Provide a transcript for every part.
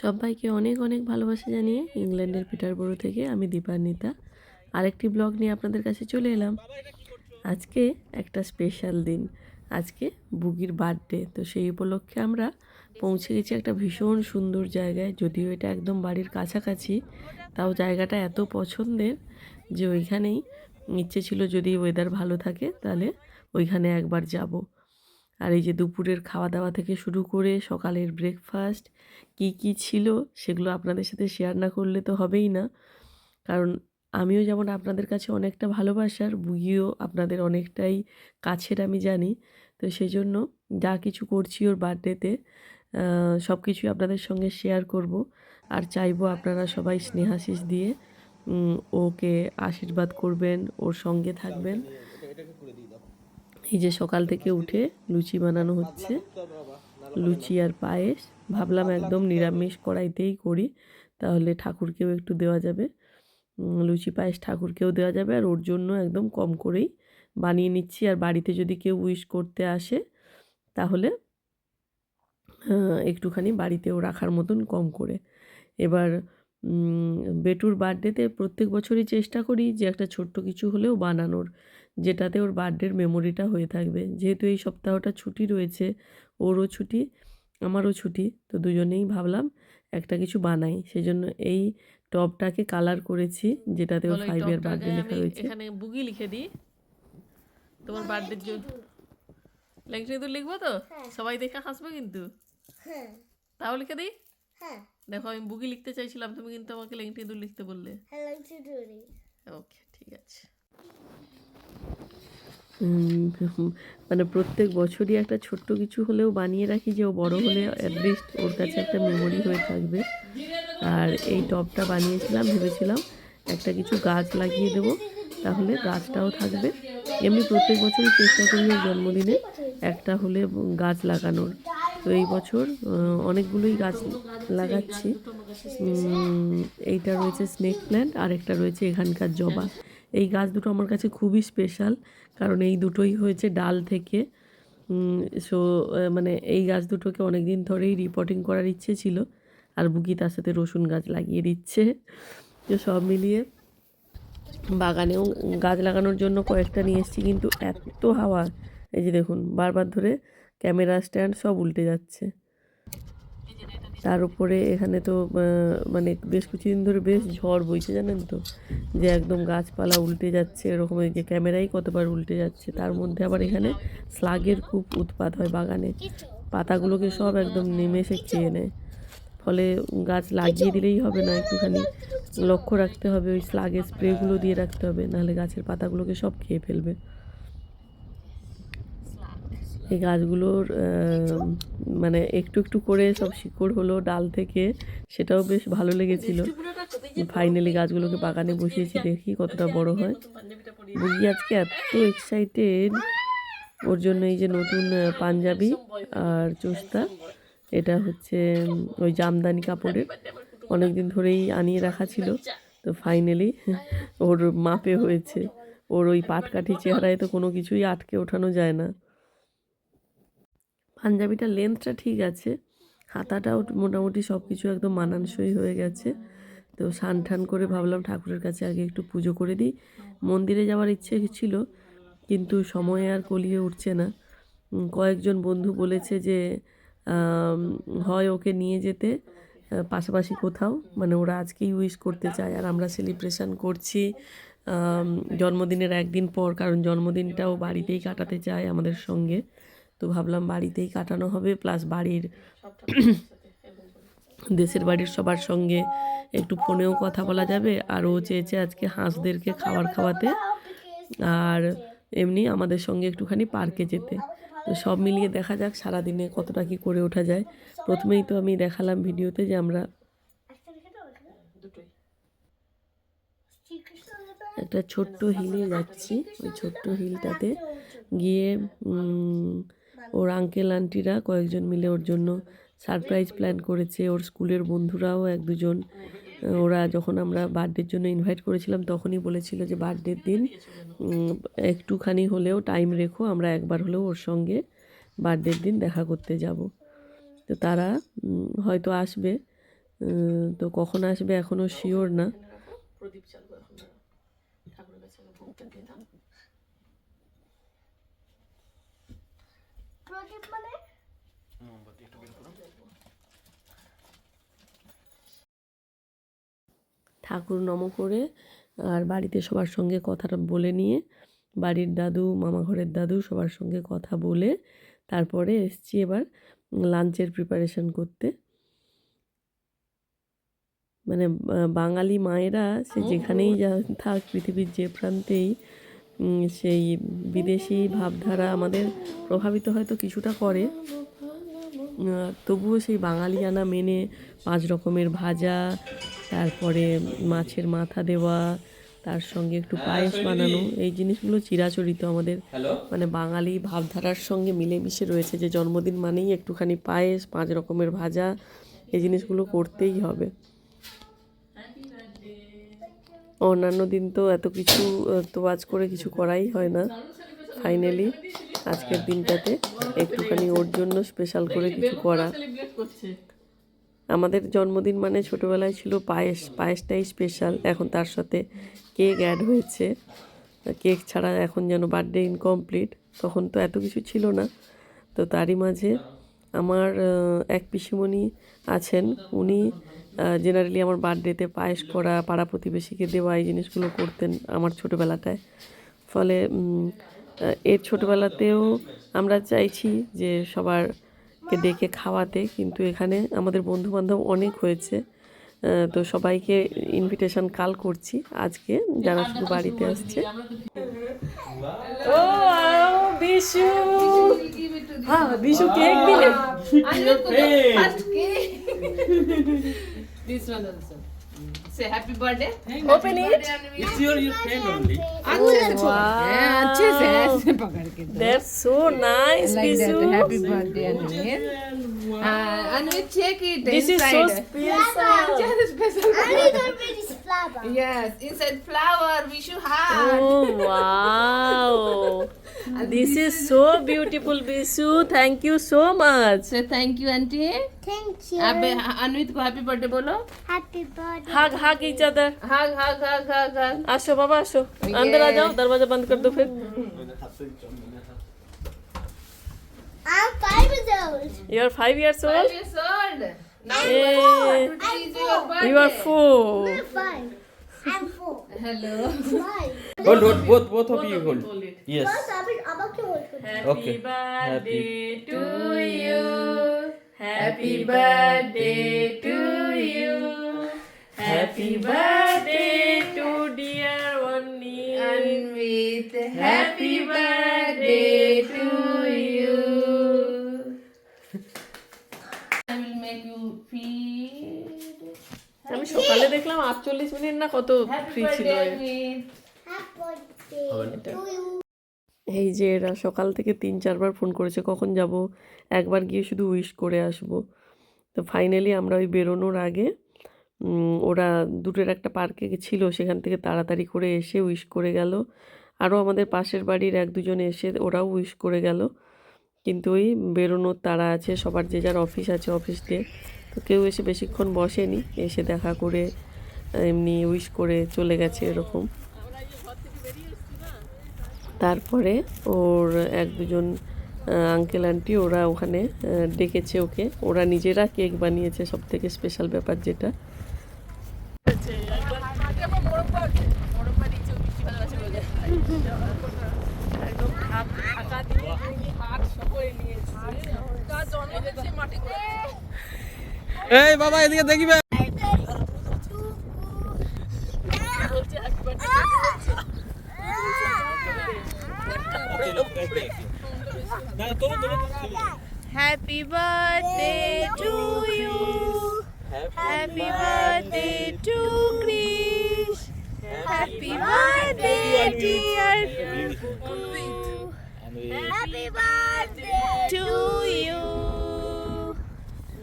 সবাইকে অনেক অনেক ভালোবাসা জানিয়ে ইংল্যান্ডের পিটারবরো থেকে আমি দীপান্বিতা। আরেকটি ব্লগ নিয়ে আপনাদের কাছে চলে এলাম। আজকে একটা স্পেশাল দিন। আজকে বুগির বার্থডে, তো সেই উপলক্ষে আমরা পৌঁছে গেছি একটা ভীষণ সুন্দর জায়গায়। যদিও এটা একদম বাড়ির কাছাকাছি, তাও জায়গাটা এত পছন্দের যে ওইখানেই ইচ্ছে ছিল যদি ওয়েদার ভালো থাকে, তাহলে ওইখানে একবার যাব। আর এই যে দুপুরের খাওয়া দাওয়া থেকে শুরু করে সকালের ব্রেকফাস্ট কি কি ছিল সেগুলো আপনাদের সাথে শেয়ার না করলে তো হবেই না। কারণ আমিও যেমন আপনাদের কাছে অনেকটা ভালোবাসার, বুগিও আপনাদের অনেকটাই কাছের আমি জানি। তো সেই জন্য যা কিছু করছি ওর বার্থডেতে সব কিছুই আপনাদের সঙ্গে শেয়ার করব। আর চাইব আপনারা সবাই স্নেহাশিস দিয়ে ওকে আশীর্বাদ করবেন, ওর সঙ্গে থাকবেন। এই যে সকাল থেকে উঠে লুচি বানানো হচ্ছে। লুচি আর পায়েস। ভাবলাম একদম নিরামিষ কড়াইতেই করি, তাহলে ঠাকুরকেও একটু দেওয়া যাবে। লুচি, পায়েস ঠাকুরকেও দেওয়া যাবে আর ওর জন্য একদম কম করেই বানিয়ে নিচ্ছি। আর বাড়িতে যদি কেউ উইশ করতে আসে, তাহলে একটুখানি বাড়িতেও রাখার মতন কম করে। এবার বেটুর বার্থডেতে প্রত্যেক বছরই চেষ্টা করি যে একটা ছোট্ট কিছু হলেও বানানোর। যেটাতে ওর বার্থডের মেমোরিটা হয়ে থাকবে। যেহেতু এই সপ্তাহটা ছুটি রয়েছে ওরও ছুটি আমারও ছুটি তো দুজনেই ভাবলাম একটা কিছু বানাই। সেজন্য এই টবটাকে কালার করেছি যেটাতে ওর ফাইভ ইয়ার বার্থডে লেখা রয়েছে। এখানে বুগি লিখে দিই। তোমার বার্থডের জন্য। লেংটি ইঁদুর লিখব তো? সবাই দেখে হাসবে কিন্তু? হ্যাঁ। তাও লিখে দিই? হ্যাঁ। দেখো আমি বুগি লিখতে চাইছিলাম তুমি কিন্তু আমাকে লেংটি ইঁদুর লিখতে বললে। ওকে ঠিক আছে। মানে প্রত্যেক বছরই একটা ছোট্ট কিছু হলেও বানিয়ে রাখি যে ও বড় হলে অ্যাটলিস্ট ওর কাছে একটা মেমোরি হয়ে থাকবে। আর এই টবটা বানিয়েছিলাম, ভেবেছিলাম একটা কিছু গাছ লাগিয়ে দেবো, তাহলে গাছটাও থাকবে। এমনি প্রত্যেক বছরই চেষ্টা করি জন্মদিনে একটা হলে গাছ লাগানোর। তো এই বছর অনেকগুলোই গাছ লাগাচ্ছি। এইটা রয়েছে স্নেক প্ল্যান্ট আর একটা রয়েছে এখানকার জবা। এই গাছ দুটো আমার কাছে খুবই স্পেশাল কারণ এই দুটোই হয়েছে ডাল থেকে। সো মানে এই গাছ দুটোকে অনেক দিন ধরেই রিপোর্টিং করার ইচ্ছে ছিল, আর বুকি তার সাথে রসুন গাছ লাগিয়ে দিচ্ছে। তো সব মিলিয়ে বাগানেও গাছ লাগানোর জন্য কয়েকটা নিয়ে এসেছি, কিন্তু এত হাওয়া, এই যে দেখুন, বারবার ধরে ক্যামেরা স্ট্যান্ড সব উল্টে যাচ্ছে। তার উপরে এখানে তো মানে বেশ কিছুদিন ধরে বেশ ঝড় বইছে, জানেন তো? যে একদম গাছপালা উল্টে যাচ্ছে, এরকম এই যে ক্যামেরাই কতবার উল্টে যাচ্ছে। তার মধ্যে আবার এখানে স্লাগের খুব উৎপাত হয় বাগানে। পাতাগুলোকে সব একদম নেমে এসে খেয়ে নেয়। ফলে গাছ লাগিয়ে দিলেই হবে না, একটুখানি লক্ষ্য রাখতে হবে। ওই স্লাগের স্প্রেগুলো দিয়ে রাখতে হবে, নাহলে গাছের পাতাগুলোকে সব খেয়ে ফেলবে। এই গাছগুলোর মানে একটু একটু করে সব শিকড় হলো ডাল থেকে সেটাও বেশ ভালো লেগেছিল। ফাইনালি গাছগুলোকে বাগানে বসিয়েছি দেখি কতটা বড় হয়। বুগি আজকে এত এক্সাইটেড ওর জন্য এই যে নতুন পাঞ্জাবি আর চোস্তা এটা হচ্ছে ওই জামদানি কাপড়ের। অনেক দিন ধরেই আনিয়ে রাখা ছিল তো ফাইনালি ওর মাপে হয়েছে। ওর ওই পাটকাঠি চেহারায় তো কোনো কিছুই আটকে ওঠানো যায় না। পাঞ্জাবিটার লেন্থটা ঠিক আছে। হাতাটাও মোটামুটি সব কিছু একদম মানানসই হয়ে গেছে। তো সান ঠান করে ভাবলাম ঠাকুরের কাছে আগে একটু পুজো করে দিই। মন্দিরে যাওয়ার ইচ্ছে ছিল, কিন্তু সময় আর কলিয়ে উঠছে না। কয়েকজন বন্ধু বলেছে যে হয় ওকে নিয়ে যেতে পাশাপাশি কোথাও। মানে ওরা আজকেই উইশ করতে চায়, আর আমরা সেলিব্রেশন করছি জন্মদিনের একদিন পর। কারণ জন্মদিনটাও বাড়িতেই কাটাতে চায় আমাদের সঙ্গে। তো ভাবলাম বাড়িতেই কাটানো হবে প্লাস বাড়ির দেশের বাড়ির সবার সঙ্গে একটু ফোনেও কথা বলা যাবে। আর ও চেয়েছে আজকে হাঁসদেরকে খাবার খাওয়াতে। আর এমনি আমাদের সঙ্গে একটুখানি পার্কে যেতে। তো সব মিলিয়ে দেখা যাক সারাদিনে কতটা কি করে ওঠা যায়। প্রথমেই তো আমি দেখালাম ভিডিওতে যে আমরা একটা ছোট্ট হিলে যাচ্ছি। ওই ছোট্ট হিলটাতে গিয়ে ওর আঙ্কেল আন্টিরা কয়েকজন মিলে ওর জন্য সারপ্রাইজ প্ল্যান করেছে। ওর স্কুলের বন্ধুরাও এক দুজন। ওরা যখন আমরা বার্থডের জন্য ইনভাইট করেছিলাম, তখনই বলেছিল যে বার্থডের দিন একটুখানি হলেও টাইম রেখো, আমরা একবার হলেও ওর সঙ্গে বার্থডের দিন দেখা করতে যাব। তো তারা হয়তো আসবে। তো কখন আসবে এখনও শিওর না। প্রদীপ ঠাকুরের কাছে ভোগটা দিয়ে মানে? ঠাকুর নম করে আর বাড়িতে সবার সঙ্গে কথাটা বলে নিয়ে বাড়ির দাদু মামা ঘরের দাদু সবার সঙ্গে কথা বলে তারপরে এসছি এবার লাঞ্চের প্রিপারেশন করতে। মানে বাঙালি মায়েরা সে যেখানেই যা থাক পৃথিবীর যে প্রান্তেই সেই বিদেশি ভাবধারা আমাদের প্রভাবিত হয়তো কিছুটা করে। তবুও সেই বাঙালিয়ানা মেনে পাঁচ রকমের ভাজা তারপরে মাছের মাথা দেওয়া তার সঙ্গে একটু পায়েস বানানো এই জিনিসগুলো চিরাচরিত আমাদের মানে বাঙালি ভাবধারার সঙ্গে মিলেমিশে রয়েছে যে জন্মদিন মানেই একটুখানি পায়েস পাঁচ রকমের ভাজা এই জিনিসগুলো করতেই হবে। অন্যান্য দিন তো এত কিছু তো তোয়াজ করে কিছু করাই হয় না ফাইনালি আজকের দিনটাতে একটুখানি ওর জন্য স্পেশাল করে কিছু করা। আমাদের জন্মদিন মানে ছোটোবেলায় ছিল পায়েস পায়েসটাই স্পেশাল এখন তার সাথে কেক অ্যাড হয়েছে। কেক ছাড়া এখন যেন বার্থডে ইনকমপ্লিট তখন তো এত কিছু ছিল না। তো তারই মাঝে আমার এক পিসিমণি আছেন। উনি জেনারেলি আমার বার্থডেতে পায়েস করা, পাড়া প্রতিবেশীকে দেওয়া এই জিনিসগুলো করতেন আমার ছোটোবেলাটায়। ফলে এর ছোটোবেলাতেও আমরা চাইছি যে সবারকে ডেকে খাওয়াতে, কিন্তু এখানে আমাদের বন্ধু বান্ধব অনেক হয়েছে। তো সবাইকে ইনভিটেশন কাল করছি আজকে, যারা শুধু বাড়িতে আসছে। বিশু হ্যাঁ বিশু কেক দিলে This one also. Say happy birthday. Open it It's your, your friend only. अच्छे से छोड़। wow. हाँ, अच्छे से ऐसे पकड़ के दो। That's so nice Like that. Bishu Happy birthday, Anvit. Uh, Anvit, check it this is so inside. Special Just special. I need to read this flower. Yes, inside flower. Wish you heart. Oh wow! This is so beautiful, Bisu. Thank you so much. Say thank you, auntie. Thank you. अबे अनवित को happy birthday बोलो Happy birthday. Hug, hug each other. Hug hug hug hug hug Asho बाबा आशो अंदर आ जाओ दरवाज़ा बंद कर दो फिर I'm five years old. You are five years Five years old. Now Eh, today is you are four. I'm five. I'm four. Hello. Five. Hold, hold, both, both of you hold. Yes. First, I'm hold it. Happy birthday to you. Happy birthday to you. Happy birthday to dear Vanni. Anvit, happy birthday to you. I will make you feel. আমি সকালে দেখলাম আটচল্লিশ minute না কত free ছিল এই যে এরা সকাল থেকে তিন, চারবার ফোন করেছে, কখন যাব? একবার গিয়ে শুধু উইশ করে আসব। তো ফাইনালি আমরা ওই বেরোনোর আগে ওরা দুটোর একটা পার্কে ছিল, সেখান থেকে তাড়াতাড়ি করে এসে উইশ করে গেল। আরও আমাদের পাশের বাড়ির এক দুজন এসে ওরাও উইশ করে গেল। কিন্তু ওই বেরোনোর তাড়া আছে, সবার যে যার অফিস আছে অফিস দিয়ে। তো কেউ এসে বেশিক্ষণ বসেনি, এসে দেখা করে, এমনি উইশ করে চলে গেছে এরকম। তারপরে ওর এক দুজন আঙ্কেল আন্টি ওরা ওখানে ডেকেছে ওকে। ওরা নিজেরা কেক বানিয়েছে সব থেকে স্পেশাল ব্যাপার যেটা। এই বাবা, এদিকে দেখিবে Happy birthday to Krish. Happy birthday, dear Happy birthday to you.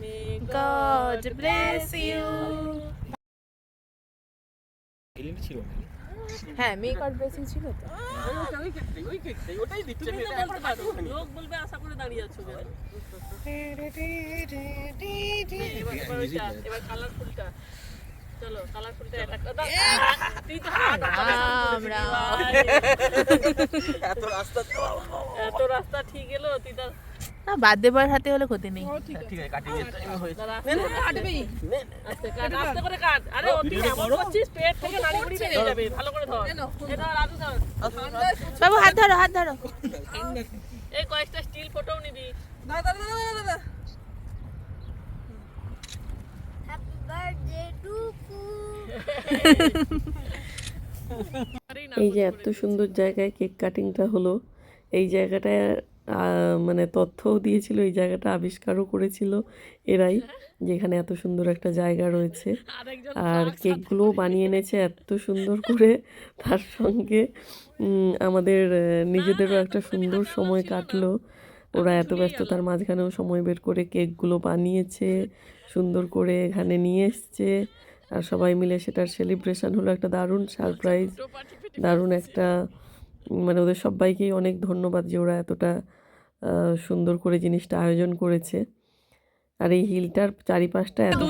May God bless you. হ্যাঁ আউট বেশি ছিল তো ওটাই দিচ্ছে। লোক বলবে আশা করে দাঁড়িয়ে আছো এবার এবার কালারফুলটা চলো কালারফুলটা এটা তুই তো রাম রাম এত রাস্তা এত রাস্তা ঠিক এলো তুই তো না বার্থডে বয়ের হাতে হলে ক্ষতি নেই। ঠিক আছে। কাটিং এর টাইম হয়েছে। আস্তে করে কাট। আরে অতি এমন করছিস পেট থেকে নাড়ি বুড়ি বেরিয়ে যাবে। ভালো করে ধর। এটা রাজু ধর। বাবু হাত ধরো হাত ধরো। এই কয়েকটা স্টিল ফটোও নিবি. এই যে এত সুন্দর জায়গায় কেক কাটিংটা হলো এই জায়গাটায় মানে তথ্যও দিয়েছিল এই জায়গাটা আবিষ্কারও করেছিল এরাই যেখানে এত সুন্দর একটা জায়গা রয়েছে। আর কেকগুলোও বানিয়ে এনেছে এত সুন্দর করে তার সঙ্গে আমাদের নিজেদেরও একটা সুন্দর সময় কাটলো। ওরা এত ব্যস্ততার মাঝখানেও সময় বের করে কেকগুলো বানিয়েছে সুন্দর করে এখানে নিয়ে এসছে আর সবাই মিলে সেটার সেলিব্রেশন হলো একটা দারুণ সারপ্রাইজ দারুণ একটা মানে ওদের সবাইকেই অনেক ধন্যবাদ যে ওরা এতটা সুন্দর করে জিনিসটা আয়োজন করেছে। আর এই হিলটার চারিপাশটা এত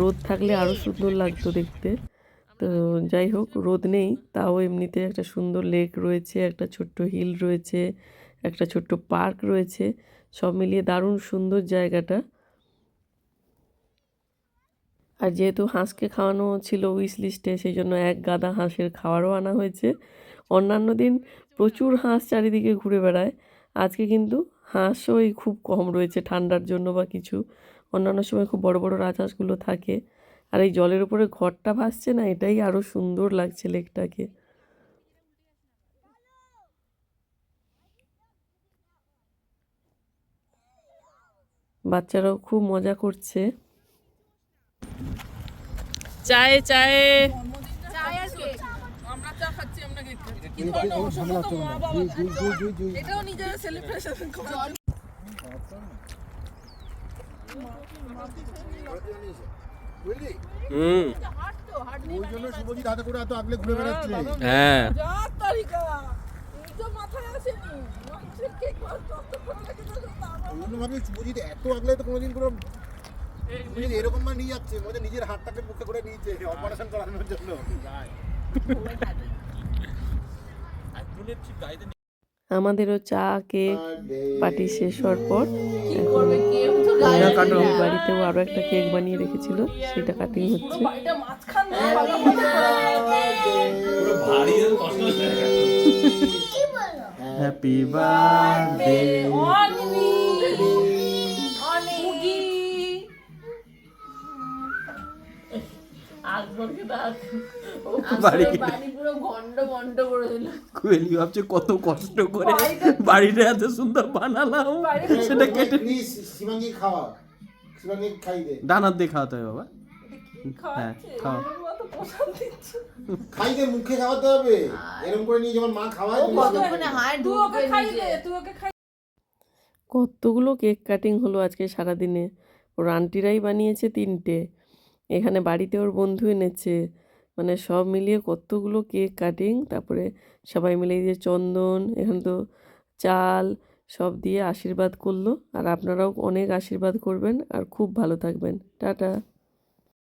রোদ থাকলে আরও সুন্দর লাগতো দেখতে। তো যাই হোক রোদ নেই তাও এমনিতে একটা সুন্দর লেক রয়েছে একটা ছোট্ট হিল রয়েছে একটা ছোট্ট পার্ক রয়েছে। সব মিলিয়ে দারুণ সুন্দর জায়গাটা। আর যেহেতু হাঁসকে খাওয়ানো ছিল উইশ লিস্টে সেই জন্য এক গাদা হাঁসের খাবারও আনা হয়েছে। অন্যান্য দিন প্রচুর হাঁস চারিদিকে ঘুরে বেড়ায়। আজকে কিন্তু হাঁসই খুব কম রয়েছে ঠান্ডার জন্য বা কিছু। অন্যান্য সময় খুব বড় বড় রাজহাঁসগুলো থাকে। আর এই জলের উপরে ঘরটা ভাসছে না, এটাই আরও সুন্দর লাগছে লেকটাকে। বাচ্চারাও খুব মজা করছে চায়ে চায়ে হুম ওই জন্য শুভজিৎ হাতে করে এত আগলে ঘুরে বেড়াচ্ছে। হ্যাঁ। এত আগলে তো কোনোদিন কোনো এরকম ভাবে নিয়ে যাচ্ছে মধ্যে নিজের হাতটাকে মুখে করে নিয়েছে অপারেশন করানোর জন্য। আমাদেরও চা কেক পার্টি শেষ হওয়ার পর বাড়িতেও আরও একটা কেক বানিয়ে রেখেছিল সেটা কাটিং হচ্ছে। হ্যাপি বার্থডে আকবরকে ডাক বাড়ি বাড়ি পুরো গন্ড গন্ড করে দিল। কুয়েলি ভাবছে কত কষ্ট করে বাড়িটা এত সুন্দর বানালাম। সেটা কেটে শিবাঙ্গি খাওয়া শিবাঙ্গি খাই দে। ডানার দিয়ে খাওয়াতে হয় বাবা হ্যাঁ খাও খাই দে মুখে খাওয়াতে হবে। এরকম করে নিয়ে যেমন মা খাওয়ায় কতগুলো কেক কাটিং হলো আজকে সারাদিনে। ওর আন্টিরাই বানিয়েছে তিনটে। এখানে বাড়িতে ওর বন্ধু এনেছে। মানে সব মিলিয়ে কতগুলো কেক কাটিং, তারপরে সবাই মিলে যে চন্দন, এখানে তো চাল সব দিয়ে আশীর্বাদ করল। আর আপনারাও অনেক আশীর্বাদ করবেন আর খুব ভালো থাকবেন। টাটা।